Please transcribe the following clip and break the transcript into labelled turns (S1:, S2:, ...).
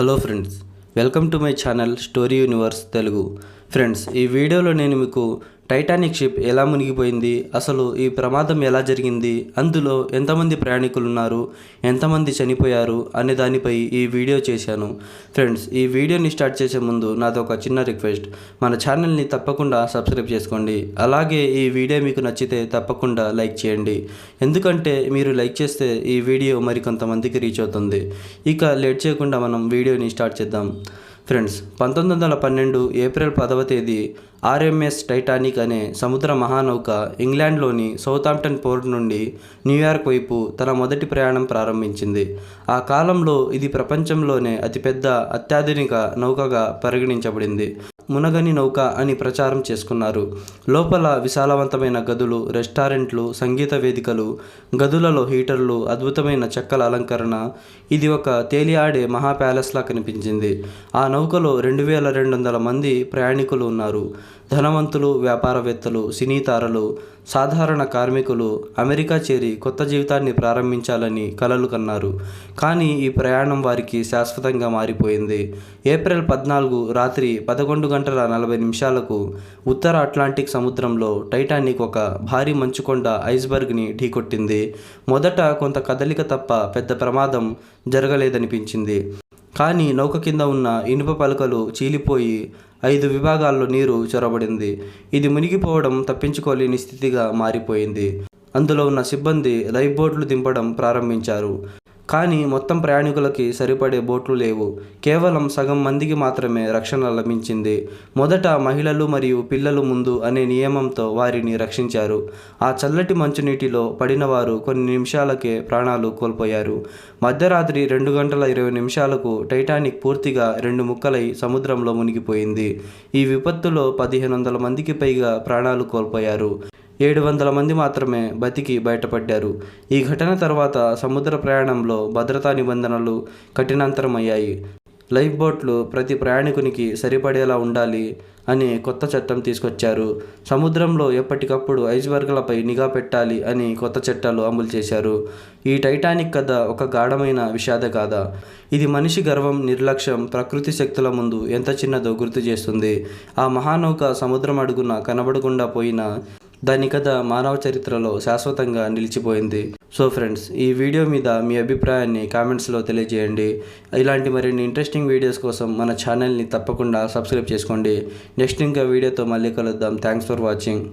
S1: Hello friends welcome to my channel story universe Telugu. Friends ఈ వీడియోలో నేను మీకు టైటానిక్ షిప్ ఎలా మునిగిపోయింది? అసలు ఈ ప్రమాదం ఎలా జరిగింది? అందులో ఎంతమంది ప్రయాణికులున్నారు? ఎంతమంది చనిపోయారు? అనే దానిపై ఈ వీడియో చేశాను. ఫ్రెండ్స్ ఈ వీడియోని స్టార్ట్ చేసే ముందు నాతో ఒక చిన్న రిక్వెస్ట్ మన ఛానల్ని తప్పకుండా సబ్స్క్రైబ్ చేసుకోండి. అలాగే ఈ వీడియో మీకు నచ్చితే తప్పకుండా లైక్ చేయండి. ఎందుకంటే మీరు లైక్ చేస్తే ఈ వీడియో మరికొంతమందికి రీచ్ అవుతుంది. ఇక లేట్ చేయకుండా మనం వీడియోని స్టార్ట్ చేద్దాం. ఫ్రెండ్స్ పంతొమ్మిది వందల పన్నెండు ఏప్రిల్ పదవ తేదీ ఆర్ఎంఎస్ టైటానిక్ అనే సముద్ర మహానౌక ఇంగ్లాండ్లోని సౌతాంప్టన్ పోర్ట్ నుండి న్యూయార్క్ వైపు తన మొదటి ప్రయాణం ప్రారంభించింది. ఆ కాలంలో ఇది ప్రపంచంలోనే అతిపెద్ద అత్యాధునిక నౌకగా పరిగణించబడింది. మునగని నౌక అని ప్రచారం చేసుకున్నారు. లోపల విశాలవంతమైన గదులు రెస్టారెంట్లు సంగీత వేదికలు గదులలో హీటర్లు అద్భుతమైన చెక్కల అలంకరణ. ఇది ఒక తేలియాడే మహా ప్యాలెస్లా కనిపించింది. ఆ నౌకలో రెండు వేల రెండు వందల మంది ప్రయాణికులు ఉన్నారు. ధనవంతులు వ్యాపారవేత్తలు సినీతారలు సాధారణ కార్మికులు అమెరికా చేరి కొత్త జీవితాన్ని ప్రారంభించాలని కలలు కన్నారు. కానీ ఈ ప్రయాణం వారికి శాశ్వతంగా మారిపోయింది. ఏప్రిల్ పద్నాలుగు రాత్రి పదకొండు గంటల నలభై నిమిషాలకు ఉత్తర అట్లాంటిక్ సముద్రంలో టైటానిక్ ఒక భారీ మంచుకొండ ఐస్బర్గ్ని ఢీకొట్టింది. మొదట కొంత కదలిక తప్ప పెద్ద ప్రమాదం జరగలేదనిపించింది. కానీ నౌక కింద ఉన్న ఇనుప పలకలు చీలిపోయి ఐదు విభాగాల్లో నీరు చొరబడింది. ఇది మునిగిపోవడం తప్పించుకోలేని స్థితిగా మారిపోయింది. అందులో ఉన్న సిబ్బంది లైఫ్ బోట్లు దింపడం ప్రారంభించారు. కానీ మొత్తం ప్రయాణికులకి సరిపడే బోట్లు లేవు. కేవలం సగం మందికి మాత్రమే రక్షణ లభించింది. మొదట మహిళలు మరియు పిల్లలు ముందు అనే నియమంతో వారిని రక్షించారు. ఆ చల్లటి మంచునీటిలో పడిన వారు కొన్ని నిమిషాలకే ప్రాణాలు కోల్పోయారు. మధ్యరాత్రి రెండు గంటల ఇరవై నిమిషాలకు టైటానిక్ పూర్తిగా రెండు ముక్కలై సముద్రంలో మునిగిపోయింది. ఈ విపత్తులో పదిహేను వందల మందికి పైగా ప్రాణాలు కోల్పోయారు. ఏడు వందల మంది మాత్రమే బతికి బయటపడ్డారు. ఈ ఘటన తర్వాత సముద్ర ప్రయాణంలో భద్రతా నిబంధనలు కఠినంతరమయ్యాయి. లైఫ్ బోట్లు ప్రతి ప్రయాణికునికి సరిపడేలా ఉండాలి అని కొత్త చట్టం తీసుకొచ్చారు. సముద్రంలో ఎప్పటికప్పుడు ఐస్బర్గ్లపై నిఘా పెట్టాలి అని కొత్త చట్టాలు అమలు చేశారు. ఈ టైటానిక్ కథ ఒక గాఢమైన విషాద గాథ. ఇది మనిషి గర్వం నిర్లక్ష్యం ప్రకృతి శక్తుల ముందు ఎంత చిన్నదో గుర్తు చేస్తుంది. ఆ మహానౌక సముద్రం అడుగున కనబడకుండా పోయిన దాని కథ మానవ చరిత్రలో శాశ్వతంగా నిలిచిపోయింది. సో ఫ్రెండ్స్ ఈ వీడియో మీద మీ అభిప్రాయాన్ని కామెంట్స్లో తెలియజేయండి. ఇలాంటి మరిన్ని ఇంట్రెస్టింగ్ వీడియోస్ కోసం మన ఛానల్ని తప్పకుండా సబ్స్క్రైబ్ చేసుకోండి. నెక్స్ట్ ఇంకా వీడియోతో మళ్ళీ కలుద్దాం. Thanks for watching.